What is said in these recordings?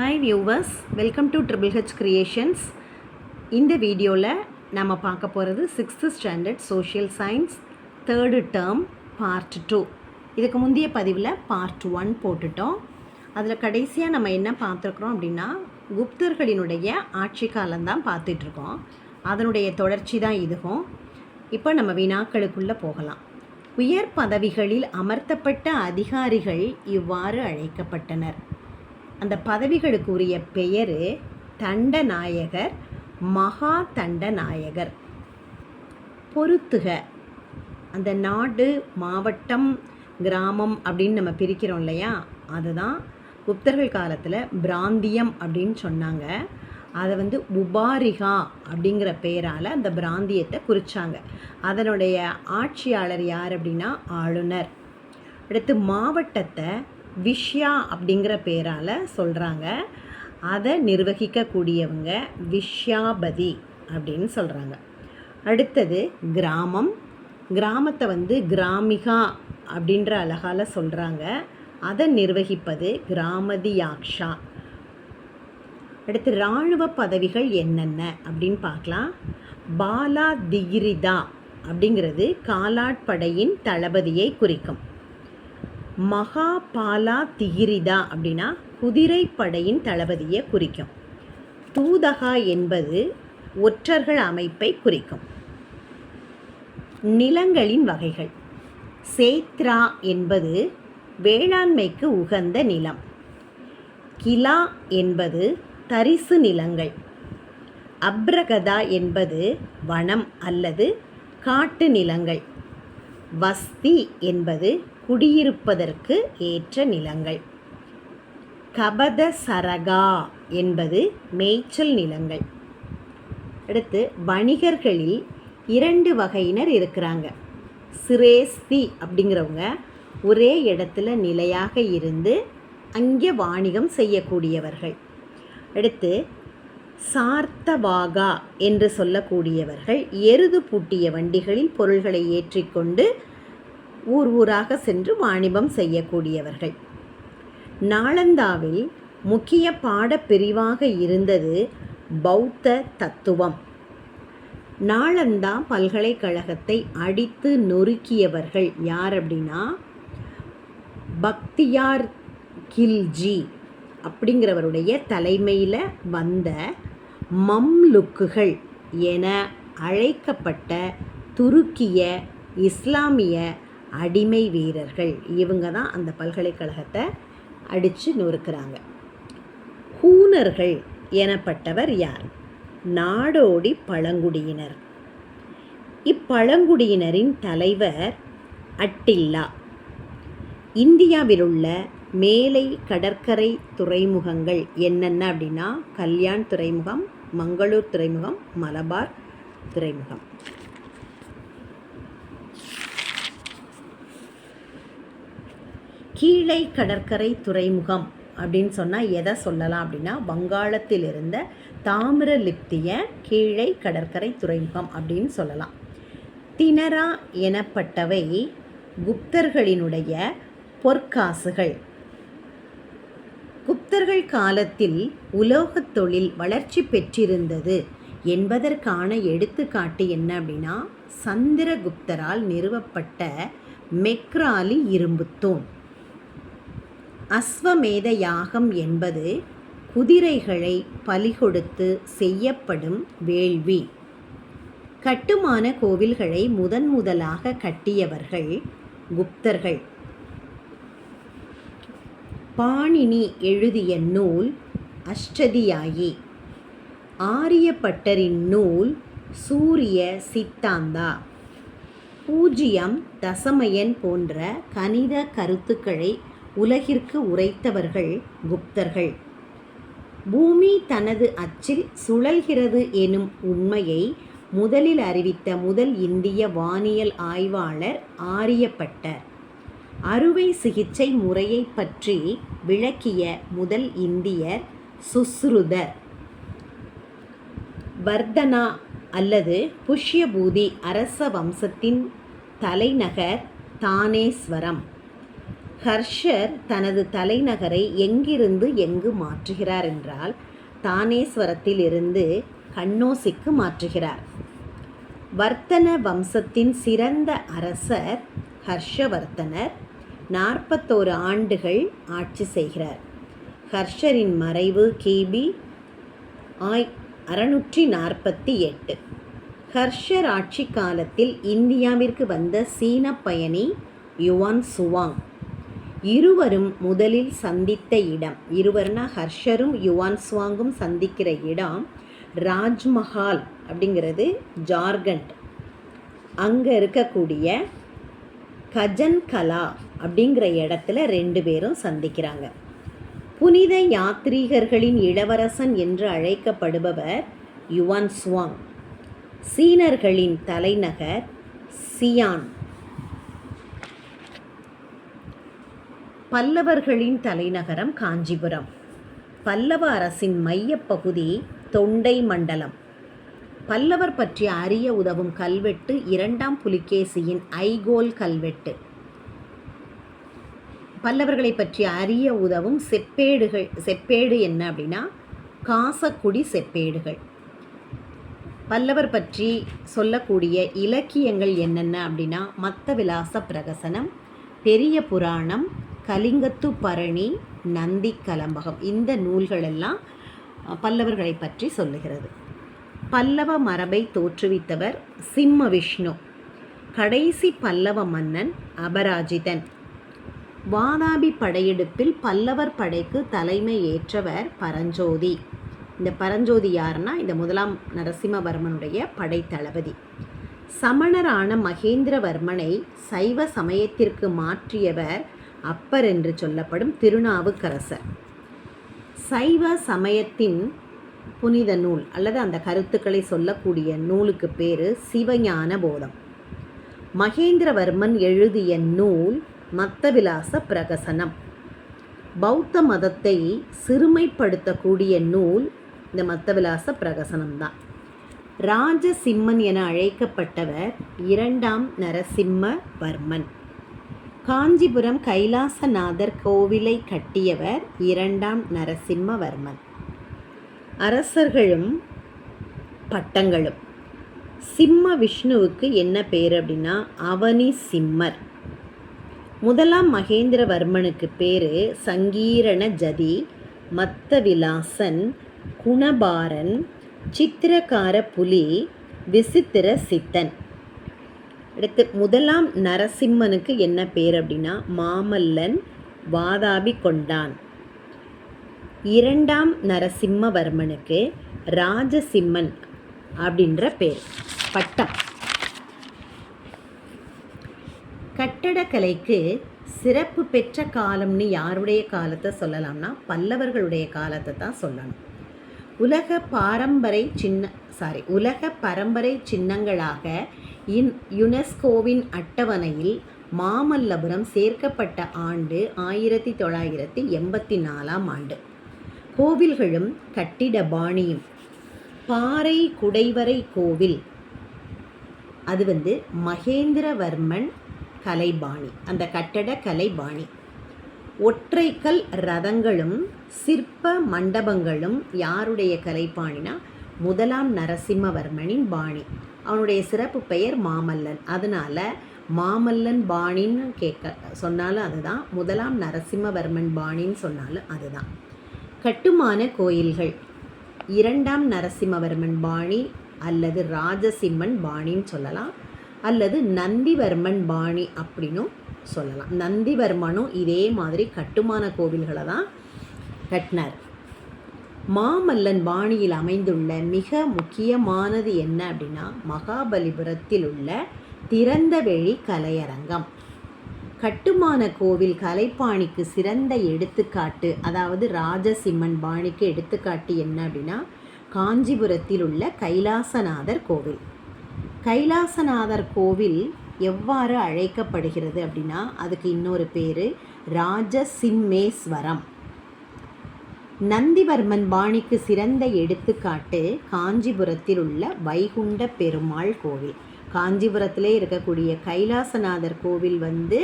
Hi viewers welcome to triple H creations இந்த வீடியோவில் நம்ம பார்க்க போகிறது sixth standard social science third term part two இதுக்கு முந்தைய பதிவில் பார்ட் ஒன் போட்டுட்டோம். அதில் கடைசியாக நம்ம என்ன பார்த்துருக்குறோம் அப்படின்னா குப்தர்களினுடைய ஆட்சி காலம்தான் பார்த்துட்ருக்கோம். அதனுடைய தொடர்ச்சி தான் இதுவும். இப்போ நம்ம வினாக்களுக்குள்ளே போகலாம். உயர் பதவிகளில் அமர்த்தப்பட்ட அதிகாரிகள் இவ்வாறு அழைக்கப்பட்டனர். அந்த பதவிகளுக்குரிய பெயர் தண்டநாயகர் மகா தண்டநாயகர். பொருத்துக. அந்த நாடு மாவட்டம் கிராமம் அப்படின்னு நம்ம பிரிக்கிறோம் இல்லையா? அதுதான் குப்தர்கள் காலத்தில் பிராந்தியம் அப்படின்னு சொன்னாங்க. அதை வந்து உபாரிகா அப்படிங்கிற பெயரால் அந்த பிராந்தியத்தை குறித்தாங்க அதனுடைய ஆட்சியாளர் யார் அப்படின்னா ஆளுநர். அடுத்து மாவட்டத்தை விஷ்யா அப்படிங்கிற பேரால் சொல்கிறாங்க அதை நிர்வகிக்கக்கூடியவங்க விஷ்யாபதி அப்படின்னு சொல்கிறாங்க அடுத்தது கிராமம். கிராமத்தை வந்து கிராமிகா அப்படின்ற அழகால் சொல்கிறாங்க அதை நிர்வகிப்பது கிராமதியாக்ஷா. அடுத்து இராணுவ பதவிகள் என்னென்ன அப்படின்னு பார்க்கலாம். பாலா திகிரிதா அப்படிங்கிறது காலாட்படையின் தளபதியை குறிக்கும். மகாபாலா திகிரிதா அப்படின்னா குதிரைப்படையின் தளபதியை குறிக்கும். தூதகா என்பது ஒற்றர்கள் அமைப்பை குறிக்கும். நிலங்களின் வகைகள். சேத்ரா என்பது வேளாண்மைக்கு உகந்த நிலம். கிலா என்பது தரிசு நிலங்கள். அப்ரகதா என்பது வனம் அல்லது காட்டு நிலங்கள். வஸ்தி என்பது குடியிருப்பதற்கு ஏற்ற நிலங்கள். கபத சரகா என்பது மேய்ச்சல் நிலங்கள். அடுத்து வணிகர்களில் இரண்டு வகையினர் இருக்கிறாங்க. சிரேஸ்தி அப்படிங்கிறவங்க ஒரே இடத்துல நிலையாக இருந்து அங்கே வாணிகம் செய்யக்கூடியவர்கள். அடுத்து சார்த்தவாகா என்று சொல்லக்கூடியவர்கள் எருது பூட்டிய வண்டிகளில் பொருள்களை ஏற்றிக்கொண்டு ஊர் ஊராக சென்று வாணிபம் செய்யக்கூடியவர்கள். நாளந்தாவில் முக்கிய பாடப்பிரிவாக இருந்தது பௌத்த தத்துவம். நாளந்தா பல்கலைக்கழகத்தை அடித்து நொறுக்கியவர்கள் யார் அப்படின்னா பக்தியார் கில்ஜி அப்படிங்கிறவருடைய தலைமையில் வந்த மம்லுக்குகள் என அழைக்கப்பட்ட துருக்கிய இஸ்லாமிய அடிமை வீரர்கள். இவங்க தான் அந்த பல்கலைக்கழகத்தை அடித்து நொறுக்கிறாங்க. ஹூனர்கள் எனப்பட்டவர் யார்? நாடோடி பழங்குடியினர். இப்பழங்குடியினரின் தலைவர் அட்டில்லா. இந்தியாவில் உள்ள மேலை கடற்கரை துறைமுகங்கள் என்னென்ன அப்படின்னா கல்யாண் துறைமுகம் மங்களூர் துறைமுகம் மலபார் துறைமுகம். கீழை கடற்கரை துறைமுகம் அப்படின்னு சொன்னால் எதை சொல்லலாம் அப்படின்னா வங்காளத்தில் இருந்த தாமிரலிப்திய கீழை கடற்கரை துறைமுகம் அப்படின்னு சொல்லலாம். தினரா எனப்பட்டவை குப்தர்களினுடைய பொற்காசுகள். குப்தர்கள் காலத்தில் உலோகத் தொழில் வளர்ச்சி பெற்றிருந்தது என்பதற்கான எடுத்துக்காட்டு என்ன அப்படின்னா சந்திரகுப்தரால் நிறுவப்பட்ட மெக்ராலி இரும்புத்தூண் அஸ்வமேத யாகம் என்பது குதிரைகளை பலிகொடுத்து செய்யப்படும் வேள்வி. கட்டுமான கோவில்களை முதன் முதலாக கட்டியவர்கள் குப்தர்கள். பாணினி எழுதிய நூல் அஷ்டதியாயி. ஆரியப்பட்டரின் நூல் சூரிய சித்தாந்தா. பூஜ்யம் தசமயன் போன்ற கணித கருத்துக்களை உலகிற்கு உரைத்தவர்கள் குப்தர்கள். பூமி தனது அச்சில் சுழல்கிறது எனும் உண்மையை முதலில் அறிவித்த முதல் இந்திய வானியல் ஆய்வாளர் ஆரியப்பட்டர். அறுவை சிகிச்சை முறையை பற்றி விளக்கிய முதல் இந்தியர் சுஸ்ருதர். வர்தனா அல்லது புஷ்யபூதி அரச வம்சத்தின் தலைநகர் தானேஸ்வரம். ஹர்ஷர் தனது தலைநகரை எங்கிருந்து எங்கு மாற்றுகிறார் என்றால் தானேஸ்வரத்தில் இருந்து கண்ணோசிக்கு மாற்றுகிறார். வர்த்தன வம்சத்தின் சிறந்த அரசர் ஹர்ஷவர்த்தனர் நாற்பத்தோரு ஆண்டுகள் ஆட்சி செய்கிறார். ஹர்ஷரின் மறைவு கிபி ஆய் அறுநூற்றி நாற்பத்தி எட்டு. ஹர்ஷர் ஆட்சி காலத்தில் இந்தியாவிற்கு வந்த சீன பயணி யுவான் சுவாங். இருவரும் முதலில் சந்தித்த இடம் இருவர்னா ஹர்ஷரும் யுவான் சுவாங்கும் சந்திக்கிற இடம் ராஜ்மஹால் அப்படிங்கிறது ஜார்க்கண்ட். அங்கே இருக்கக்கூடிய கஜன்கலா அப்படிங்கிற இடத்துல ரெண்டு பேரும் சந்திக்கிறாங்க. புனித யாத்ரீகர்களின் இளவரசன் என்று அழைக்கப்படுபவர் யுவான் சுவாங் சீனர்களின் தலைநகர் சியான். பல்லவர்களின் தலைநகரம் காஞ்சிபுரம். பல்லவ அரசின் மையப்பகுதி தொண்டை மண்டலம். பல்லவர் பற்றி அறிய உதவும் கல்வெட்டு இரண்டாம் புலிகேசியின் ஐகோல் கல்வெட்டு. பல்லவர்களை பற்றி அறிய உதவும் செப்பேடுகள் செப்பேடு என்ன அப்படின்னா காசக்குடி செப்பேடுகள். பல்லவர் பற்றி சொல்லக்கூடிய இலக்கியங்கள் என்னென்ன அப்படின்னா மத்த விலாச பிரகசனம் பெரிய புராணம் கலிங்கத்து பரணி நந்தி கலம்பகம். இந்த நூல்களெல்லாம் பல்லவர்களை பற்றி சொல்லுகிறது. பல்லவ மரபை தோற்றுவித்தவர் சிம்ம விஷ்ணு. கடைசி பல்லவ மன்னன் அபராஜிதன். வாதாபி படையெடுப்பில் பல்லவர் படைக்கு தலைமை ஏற்றவர் பரஞ்சோதி. இந்த பரஞ்சோதி யாருன்னா இந்த முதலாம் நரசிம்மவர்மனுடைய படைத்தளபதி. சமணரான மகேந்திரவர்மனை சைவ சமயத்திற்கு மாற்றியவர் அப்பர் என்று சொல்லப்படும் திருநாவுக்கரசர். சைவ சமயத்தின் புனித நூல் அல்லது அந்த கருத்துக்களை சொல்லக்கூடிய நூலுக்கு பேர் சிவஞான போதம். மகேந்திரவர்மன் எழுதிய நூல் மத்தவிலாச பிரகசனம். பௌத்த மதத்தை சிறுமைப்படுத்தக்கூடிய நூல் இந்த மத்தவிலாச பிரகசனம்தான். ராஜசிம்மன் என அழைக்கப்பட்டவர் இரண்டாம் நரசிம்மவர்மன். காஞ்சிபுரம் கைலாசநாதர் கோவிலை கட்டியவர் இரண்டாம் நரசிம்மவர்மன். அரசர்களும் பட்டங்களும். சிம்ம விஷ்ணுவுக்கு என்ன பேர் அப்படின்னா அவனி சிம்மர் முதலாம் மகேந்திரவர்மனுக்கு பேர் சங்கீரண ஜதி மத்த விலாசன் குணபாரன் சித்திரக்கார புலி விசித்திர சித்தன். அடுத்து முதலாம் நரசிம்மனுக்கு என்ன பேர் அப்படின்னா? மாமல்லன் வாதாபி கொண்டான். இரண்டாம் நரசிம்மவர்மனுக்கு ராஜசிம்மன் அப்படின்ற பேர். பட்டம். கட்டடக்கலைக்கு சிறப்பு பெற்ற காலம்னு யாருடைய காலத்தை சொல்லலாம்னா? பல்லவர்களுடைய காலத்தை தான் சொல்லணும். உலக பாரம்பரை சின்ன சாரி உலக பரம்பரை சின்னங்களாக இன் யுனெஸ்கோவின் அட்டவணையில் மாமல்லபுரம் சேர்க்கப்பட்ட ஆண்டு ஆயிரத்தி தொள்ளாயிரத்தி எண்பத்தி நாலாம் ஆண்டு. கோவில்களும் கட்டிட பாணியும். பாறை குடைவரை கோவில். அது வந்து மகேந்திரவர்மன் கலைபாணி அந்த கட்டட கலைபாணி. ஒற்றைக்கல் ரதங்களும் சிற்ப மண்டபங்களும் யாருடைய கலைபாணினா முதலாம் நரசிம்மவர்மனின் பாணி. அவனுடைய சிறப்பு பெயர் மாமல்லன். அதனால் மாமல்லன் பாணின்னு கேட்க சொன்னாலும் அதுதான். முதலாம் நரசிம்மவர்மன் பாணின்னு சொன்னாலும் அதுதான். கட்டுமான கோயில்கள். இரண்டாம் நரசிம்மவர்மன் பாணி அல்லது ராஜசிம்மன் பாணின்னு சொல்லலாம். அல்லது நந்திவர்மன் பாணி அப்படின்னும் சொல்லலாம். நந்திவர்மனும் இதே மாதிரி கட்டுமான கோவில்களை தான் கட்டினார். மாமல்லன் பாணியில் அமைந்துள்ள மிக முக்கியமானது என்ன அப்படின்னா மகாபலிபுரத்தில் உள்ள திறந்தவெளி கலையரங்கம். கட்டுமான கோவில் கலைப்பாணிக்கு சிறந்த எடுத்துக்காட்டு அதாவது ராஜசிம்மன் பாணிக்கு எடுத்துக்காட்டு என்ன அப்படின்னா காஞ்சிபுரத்தில் உள்ள கைலாசநாதர் கோவில். கைலாசநாதர் கோவில் எவ்வாறு அழைக்கப்படுகிறது அப்படின்னா அதுக்கு இன்னொரு பேர் ராஜசிம்மேஸ்வரம். நந்திவர்மன் பாணிக்கு சிறந்த எடுத்துக்காட்டு காஞ்சிபுரத்தில் உள்ள வைகுண்ட பெருமாள் கோவில். காஞ்சிபுரத்திலே இருக்கக்கூடிய கைலாசநாதர் கோவில் வந்து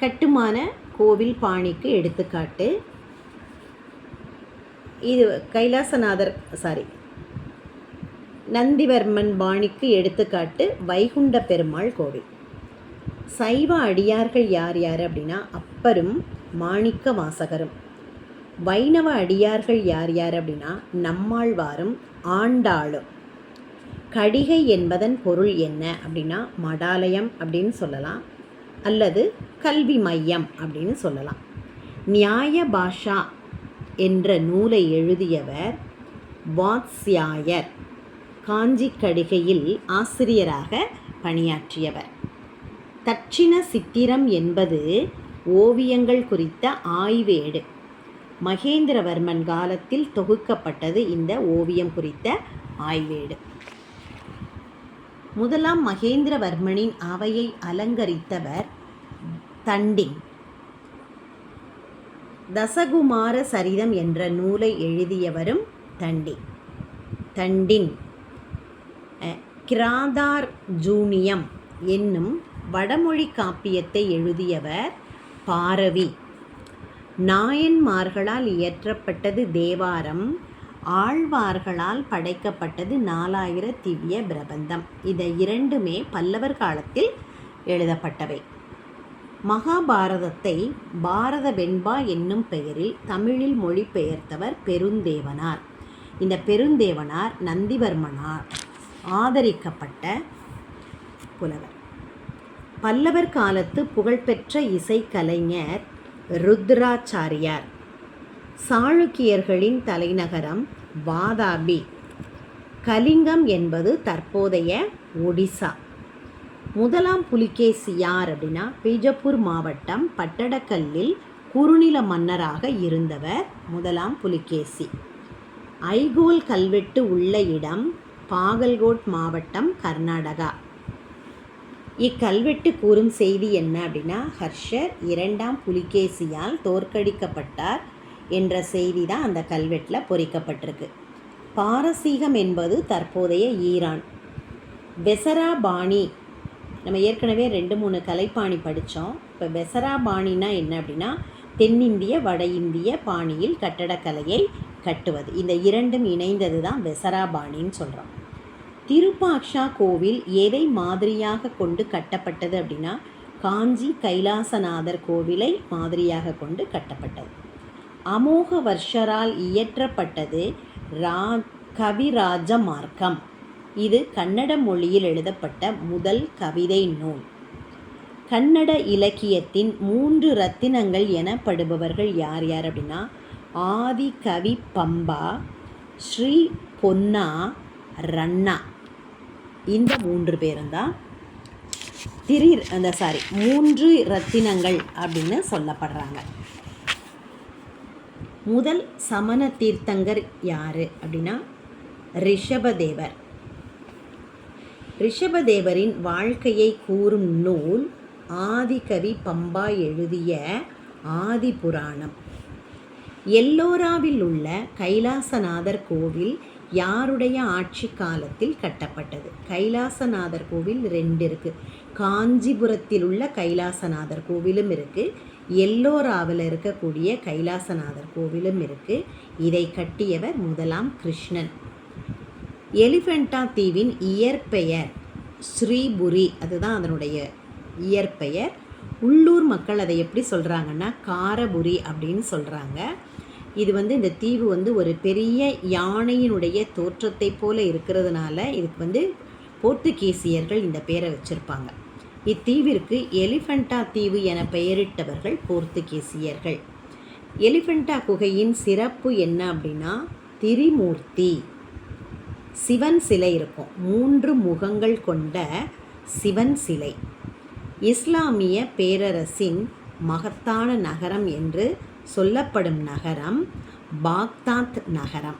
கட்டுமான கோவில் பாணிக்கு எடுத்துக்காட்டு. இது கைலாசநாதர் சாரி நந்திவர்மன் பாணிக்கு எடுத்துக்காட்டு வைகுண்ட பெருமாள் கோவில். சைவ அடியார்கள் யார் யார் அப்படின்னா அப்பரும் மாணிக்க வாசகரும். வைணவ அடியார்கள் யார் யார் அப்படின்னா நம்மாழ்வாரும் ஆண்டாளும். கடிகை என்பதன் பொருள் என்ன அப்படின்னா மடாலயம் அப்படின்னு சொல்லலாம். அல்லது கல்வி மையம் அப்படின்னு சொல்லலாம். நியாய பாஷா என்ற நூலை எழுதியவர் வாத்ஸ்யாயர். காஞ்சி கடிகையில் ஆசிரியராக பணியாற்றியவர். தட்சிண சித்திரம் என்பது ஓவியங்கள் குறித்த ஆய்வேடு. மகேந்திரவர்மன் காலத்தில் தொகுக்கப்பட்டது இந்த ஓவியம் குறித்த ஆய்வேடு. முதலாம் மகேந்திரவர்மனின் அவையை அலங்கரித்தவர் தண்டின். தசகுமார சரிதம் என்ற நூலை எழுதியவரும் தண்டி தண்டின் கிராதார் ஜூனியம் என்னும் வடமொழி காப்பியத்தை எழுதியவர் பாரவி. நாயன்மார்களால் இயற்றப்பட்டது தேவாரம் ஆழ்வார்களால் படைக்கப்பட்டது நாலாயிர திவ்ய பிரபந்தம். இதை இரண்டுமே பல்லவர் காலத்தில் எழுதப்பட்டவை. மகாபாரதத்தை பாரத வெண்பா என்னும் பெயரில் தமிழில் மொழிபெயர்த்தவர் பெருந்தேவனார். இந்த பெருந்தேவனார் நந்திவர்மனார் ஆதரிக்கப்பட்ட புலவர். பல்லவர் காலத்து புகழ்பெற்ற இசைக்கலைஞர் ருத்ராச்சாரியார். சாளுக்கியர்களின் தலைநகரம் வாதாபி. கலிங்கம் என்பது தற்போதைய ஒடிசா. முதலாம் புலிகேசி யார் அப்படின்னா பீஜப்பூர் மாவட்டம் பட்டடக்கல்லில் குறுநில மன்னராக இருந்தவர் முதலாம் புலிகேசி. ஐகோல் கல்வெட்டு உள்ள இடம் பாகல்கோட் மாவட்டம் கர்நாடகா. இக்கல்வெட்டு கூறும் செய்தி என்ன அப்படின்னா ஹர்ஷர் இரண்டாம் புலிகேசியால் தோற்கடிக்கப்பட்டார் என்ற செய்தி தான் அந்த கல்வெட்டில் பொறிக்கப்பட்டிருக்கு. பாரசீகம் என்பது தற்போதைய ஈரான். பெசராபாணி நம்ம ஏற்கனவே ரெண்டு மூணு கலைப்பாணி படித்தோம் இப்போ வெசராபாணினா என்ன அப்படின்னா தென்னிந்திய வட இந்திய பாணியில் கட்டடக்கலையை கட்டுவது. இந்த இரண்டும் இணைந்தது தான் பெசராபாணின்னு சொல்கிறோம் திருப்பாக்ஷா கோவில் எதை மாதிரியாக கொண்டு கட்டப்பட்டது அப்படின்னா காஞ்சி கைலாசநாதர் கோவிலை மாதிரியாக கொண்டு கட்டப்பட்டது. அமோக வர்ஷரால் இயற்றப்பட்டது ரா கவிராஜ மார்க்கம். இது கன்னட மொழியில் எழுதப்பட்ட முதல் கவிதை நூல். கன்னட இலக்கியத்தின் மூன்று ரத்தினங்கள் எனப்படுபவர்கள் யார் யார் அப்படின்னா ஆதி கவி பம்பா ஸ்ரீ பொன்னா ரண்ணா இந்த மூன்று பேரும் தான் திரி அந்த சாரி மூன்று ரத்தினங்கள் அப்படின்னு சொல்லப்படுறாங்க. முதல் சமண தீர்த்தங்கர் யார் அப்படின்னா ரிஷபதேவர். ரிஷபதேவரின் வாழ்க்கையை கூறும் நூல் ஆதிகவி பம்பா எழுதிய ஆதி புராணம் எல்லோராவில் உள்ள கைலாசநாதர் கோவில் யாருடைய ஆட்சி காலத்தில் கட்டப்பட்டது? கைலாசநாதர் கோவில் ரெண்டு இருக்குது காஞ்சிபுரத்தில் உள்ள கைலாசநாதர் கோவிலும் இருக்குது எல்லோராவில் இருக்கக்கூடிய கைலாசநாதர் கோவிலும் இருக்குது இதை கட்டியவர் முதலாம் கிருஷ்ணன். எலிஃபெண்டா தீவின் இயற்பெயர் ஸ்ரீபுரி. அதுதான் அதனுடைய இயற்பெயர். உள்ளூர் மக்கள் அதை எப்படி சொல்கிறாங்கன்னா காரபுரி அப்படின்னு சொல்கிறாங்க இது வந்து இந்த தீவு வந்து ஒரு பெரிய யானையினுடைய தோற்றத்தை போல இருக்கிறதுனால இதுக்கு வந்து போர்த்துகீசியர்கள் இந்த பேரை வச்சுருப்பாங்க. இத்தீவிற்கு எலிஃபண்டா தீவு என பெயரிட்டவர்கள் போர்த்துகீசியர்கள். எலிஃபண்டா குகையின் சிறப்பு என்ன அப்படின்னா திரிமூர்த்தி. சிவன் சிலை இருக்கும். மூன்று முகங்கள் கொண்ட சிவன் சிலை. இஸ்லாமிய பேரரசின் மகத்தான நகரம் என்று சொல்லப்படும் நகரம் பாக்தாத் நகரம்.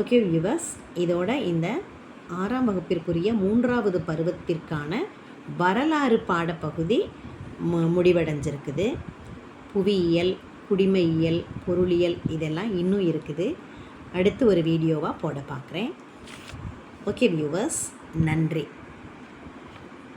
ஓகே யுவஸ் இதோட இந்த ஆறாம் வகுப்பிற்குரிய மூன்றாவது பருவத்திற்கான வரலாறு பாடப்பகுதி மு முடிவடைஞ்சிருக்குது. புவியியல் குடிமையியல் பொருளியல் இதெல்லாம் இன்னும் இருக்குது. அடுத்து ஒரு வீடியோவாக போட பார்க்குறேன் ஓகே வியூவர்ஸ் நன்றி.